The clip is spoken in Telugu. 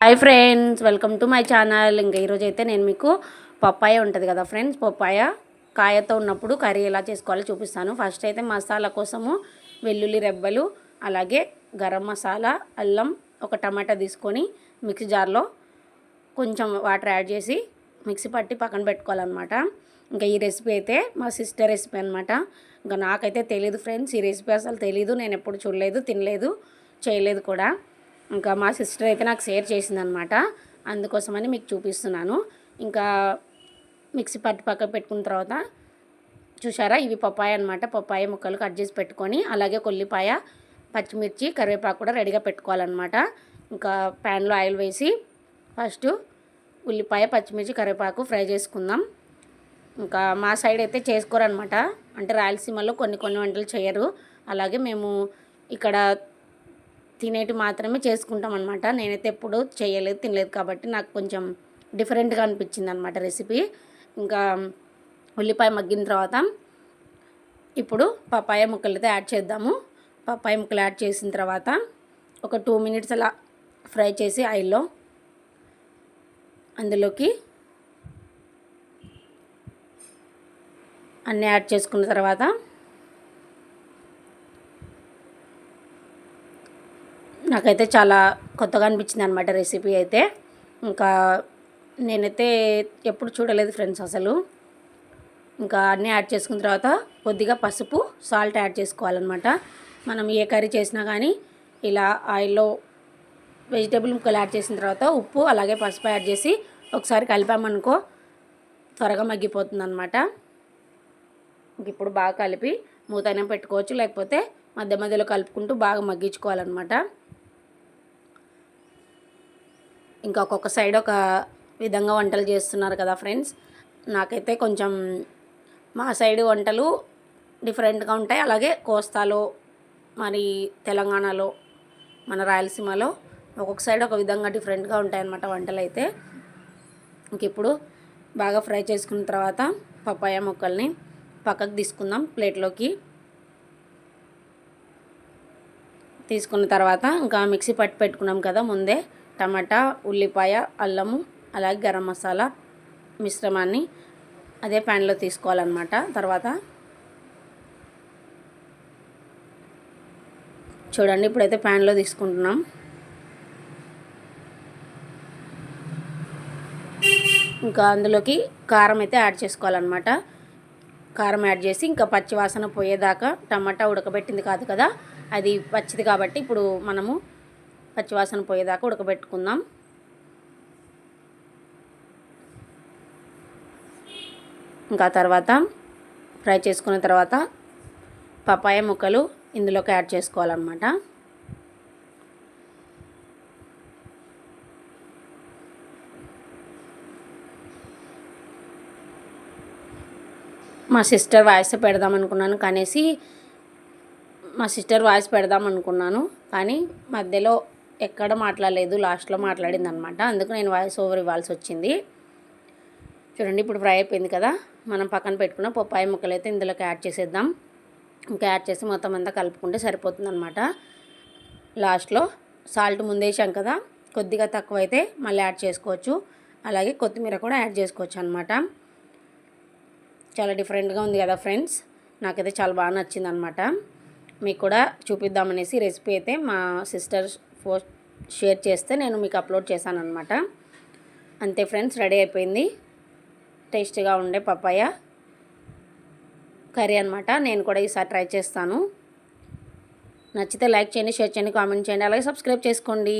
Hi friends welcome to my channel ఇంకా ఈరోజు అయితే నేను మీకు పప్పాయ ఉంటుంది కదా ఫ్రెండ్స్ పప్పాయ కాయతో ఉన్నప్పుడు కర్రీ ఎలా చేసుకోవాలో చూపిస్తాను. ఫస్ట్ అయితే మసాలా కోసము వెల్లుల్లి రెబ్బలు అలాగే గరం మసాలా అల్లం ఒక టమాటా తీసుకొని మిక్సీ జార్లో కొంచెం వాటర్ యాడ్ చేసి మిక్సీ పట్టి పక్కన పెట్టుకోవాలన్నమాట. ఇంకా ఈ రెసిపీ అయితే మా సిస్టర్ రెసిపీ అనమాట ఇంకా నాకైతే తెలియదు ఫ్రెండ్స్ ఈ రెసిపీ అసలు తెలీదు నేను ఎప్పుడు చూడలేదు తినలేదు చేయలేదు కూడా. ఇంకా మా సిస్టర్ అయితే నాకు షేర్ చేసిందనమాట అందుకోసమని మీకు చూపిస్తున్నాను. ఇంకా మిక్సీ పట్టు పక్క పెట్టుకున్న తర్వాత చూసారా ఇవి పప్పాయ అనమాట పప్పాయ ముక్కలు కట్ చేసి పెట్టుకొని అలాగే కొల్లిపాయ పచ్చిమిర్చి కరివేపాకు కూడా రెడీగా పెట్టుకోవాలన్నమాట. ఇంకా ప్యాన్లో ఆయిల్ వేసి ఫస్ట్ ఉల్లిపాయ పచ్చిమిర్చి కరివేపాకు ఫ్రై చేసుకుందాం. ఇంకా మా సైడ్ అయితే చేసుకోరనమాట అంటే రాయలసీమలో కొన్ని కొన్ని వంటలు చేయరు. అలాగే మేము ఇక్కడ తినేటి మాత్రమే చేసుకుంటాం అనమాట నేనైతే ఎప్పుడు చేయలేదు తినలేదు కాబట్టి నాకు కొంచెం డిఫరెంట్గా అనిపించింది అనమాట రెసిపీ. ఇంకా ఉల్లిపాయ మగ్గిన తర్వాత ఇప్పుడు పపాయ ముక్కలైతే యాడ్ చేద్దాము. పపాయ ముక్కలు యాడ్ చేసిన తర్వాత ఒక టూ మినిట్స్ అలా ఫ్రై చేసి ఆయిల్లో అందులోకి అన్నీ యాడ్ చేసుకున్న తర్వాత నాకైతే చాలా కొత్తగా అనిపించింది అనమాట రెసిపీ అయితే. ఇంకా నేనైతే ఎప్పుడు చూడలేదు ఫ్రెండ్స్ అసలు. ఇంకా అన్నీ యాడ్ చేసుకున్న తర్వాత కొద్దిగా పసుపు సాల్ట్ యాడ్ చేసుకోవాలన్నమాట. మనం ఏ కర్రీ చేసినా కానీ ఇలా ఆయిల్లో వెజిటేబుల్ ముక్కలు యాడ్ చేసిన తర్వాత ఉప్పు అలాగే పసుపు యాడ్ చేసి ఒకసారి కలిపామనుకో త్వరగా మగ్గిపోతుంది అనమాట ఇప్పుడు బాగా కలిపి మూతైనా పెట్టుకోవచ్చు లేకపోతే మధ్య మధ్యలో కలుపుకుంటూ బాగా మగ్గించుకోవాలన్నమాట. ఇంకా ఒక్కొక్క సైడ్ ఒక విధంగా వంటలు చేస్తున్నారు కదా ఫ్రెండ్స్. నాకైతే కొంచెం మా సైడ్ వంటలు డిఫరెంట్గా ఉంటాయి. అలాగే కోస్తాలో మరి తెలంగాణలో మన రాయలసీమలో ఒక్కొక్క సైడ్ ఒక విధంగా డిఫరెంట్గా ఉంటాయన్నమాట వంటలు అయితే ఇంక ఇప్పుడు బాగా ఫ్రై చేసుకున్న తర్వాత పప్పాయ ముక్కల్ని పక్కకు తీసుకుందాం ప్లేట్లోకి. తీసుకున్న తర్వాత ఇంకా మిక్సీ పట్టి పెట్టుకున్నాం కదా ముందే. టమాటా ఉల్లిపాయ అల్లము అలాగే గరం మసాలా మిశ్రమాన్ని అదే ప్యాన్లో తీసుకోవాలన్నమాట. తర్వాత చూడండి ఇప్పుడైతే ప్యాన్లో తీసుకుంటున్నాం. ఇంకా అందులోకి కారం అయితే యాడ్ చేసుకోవాలన్నమాట. కారం యాడ్ చేసి ఇంకా పచ్చి వాసన పోయేదాకా టమాటా ఉడకబెట్టింది కాదు కదా అది పచ్చిది కాబట్టి ఇప్పుడు మనము పచ్చివాసన పోయేదాకా ఉడకబెట్టుకుందాం. ఇంకా తర్వాత ఫ్రై చేసుకున్న తర్వాత పపాయ ముక్కలు ఇందులోకి యాడ్ చేసుకోవాలన్నమాట. మా సిస్టర్ వాయిస్ పెడదాం అనుకున్నాను కనేసి మా సిస్టర్ వాయిస్ పెడదాం అనుకున్నాను కానీ మధ్యలో ఎక్కడ మాట్లాడలేదు లాస్ట్లో మాట్లాడింది అనమాట అందుకు నేను వాయిస్ ఓవర్ ఇవ్వాల్సి వచ్చింది చూడండి ఇప్పుడు ఫ్రై అయిపోయింది కదా. మనం పక్కన పెట్టుకున్న పప్పాయి ముక్కలు అయితే ఇందులోకి యాడ్ చేసేద్దాం. ఇంకా యాడ్ చేసి మొత్తం అంతా కలుపుకుంటే సరిపోతుంది అనమాట లాస్ట్లో సాల్ట్ ముందేసాం కదా. కొద్దిగా తక్కువ అయితే మళ్ళీ యాడ్ చేసుకోవచ్చు. అలాగే కొత్తిమీర కూడా యాడ్ చేసుకోవచ్చు అనమాట చాలా డిఫరెంట్గా ఉంది కదా ఫ్రెండ్స్. నాకైతే చాలా బాగా నచ్చింది అనమాట మీకు కూడా చూపిద్దామనేసి రెసిపీ అయితే మా సిస్టర్ పోస్ట్ షేర్ చేస్తే నేను మీకు అప్లోడ్ చేశాను అనమాట అంతే ఫ్రెండ్స్ రెడీ అయిపోయింది. టేస్టీగా ఉండే పప్పాయ కర్రీ అనమాట నేను కూడా ఈసారి ట్రై చేస్తాను. నచ్చితే లైక్ చేయండి షేర్ చేయండి కామెంట్ చేయండి. అలాగే సబ్స్క్రైబ్ చేసుకోండి.